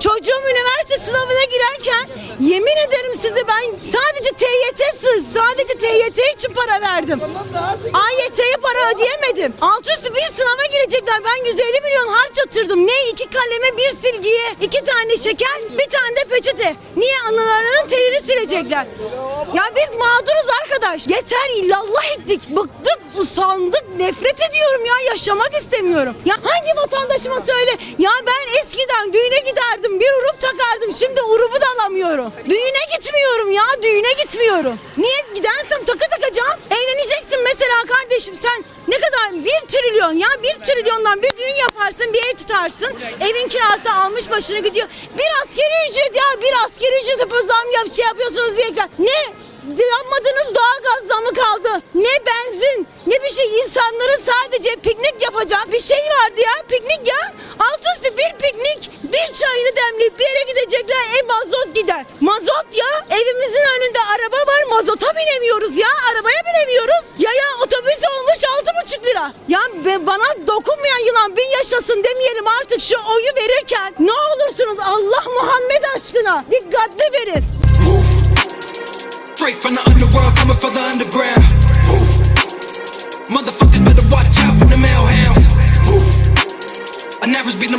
Çocuğum üniversite sınavına girerken yemin ederim size ben sadece TYT sız, sadece TYT için para verdim. AYT'ye para ödeyemedim. Alt üstü bir sınava girecekler. Ben 150 milyon harç yatırdım. Ne? iki kaleme, bir silgiye, iki tane şeker, bir tane de peçete. Niye? Analarının terini silecekler. Ya biz mağduruz arkadaş. Yeter illallah ettik. Bıktık, usandık, nefret ediyorum ya. Yaşamak istemiyorum. Ya hangi vatandaşıma söyle. Ya ben eskiden düğüne giderdim. Bir urup takardım. Şimdi urubu da alamıyorum. Düğüne gitmiyorum ya. Düğüne gitmiyorum. Niye gidersem takı takacağım. Eğleneceksin mesela kardeşim sen. Ne kadar? Bir trilyon ya. Bir trilyondan bir düğün yaparsın, bir ev tutarsın. Evin kirası almış başını gidiyor. Bir askeri ücret ya. Bir askeri ücrete zam yap, şey yapıyorsunuz diye. Ne? Yapmadığınız doğalgaz zamı kaldı. Ne benzin, ne bir şey. İnsanların sadece piknik yapacağı bir şey vardı ya. Piknik ya. Alt üstü bir çayını demleyip bir yere gidecekler. E mazot gider. Mazot ya. Evimizin önünde araba var. Mazota binemiyoruz ya. Arabaya binemiyoruz. Ya ya otobüs olmuş altı buçuk lira. Ya be- bana dokunmayan yılan bin yaşasın demeyelim artık şu oyu verirken. Ne olursunuz Allah Muhammed aşkına dikkatli verin. Straight from the underworld, coming for the underground. Motherfuckers better watch out for the mail hounds. I never been